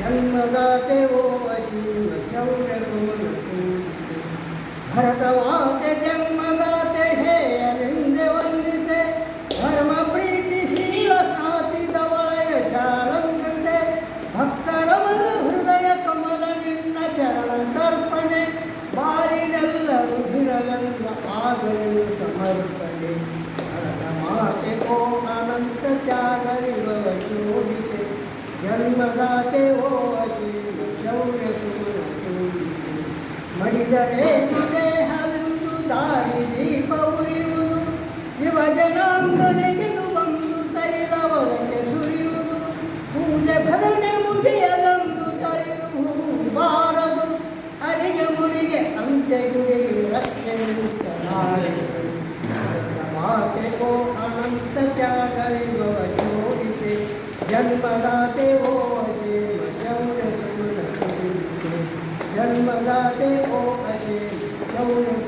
ಜನ್ಮದಾತೆವೋ ಅಶೀವ ಶೌರ್ಯ ಸೋನ ಪೂಜಿತೆ ಭರತ ಮಾತೆ ಜನ್ಮದಾತೆ ಹೇ ಅನಿಂದೆ ವಂದಿತೆ. ಧರ್ಮ ಪ್ರೀತಿ ಶೀಲ ಸಾತಿದ ವಲಯ ಚಾರಂಕೃತೆ ಭಕ್ತರ ಮನ ಹೃದಯ ಕಮಲ ನಿನ್ನ ಚರಣ ತರ್ಪಣೆ. ಬಾಳಿನೆಲ್ಲ ರುಧಿರಗಂಧ ಆಗಲಿ ಸಮರ್ಪಣೆ. ಜನ್ಮದಾತೆ ಓ ಅಸೀಮ ಶೌರ್ಯ ಸುಮನ ತೋರಿತೆ ಮಡಿದರೆ ದೇಹವೆಂದು ದಾರಿ ದೀಪ ಉರಿಯುವುದು ಯುವ ಜನಾಂಗನೆಗೆದು ಒಂದು ತೈಲವರಕ್ಕೆ ಸುರಿಯುವುದು ಪೂಜೆ ಭಜನೆ ಮುಗಿಯದಂದು ತಡೆಯುವುಬಾರದು ಅಡಿಗೆ ಮುಡಿಗೆ ಅಂತ್ಯಗುಡಿಗೆ ರಕ್ಷೆ ಮಾತೆ Jangan mengganti, oh, kasih, jauh.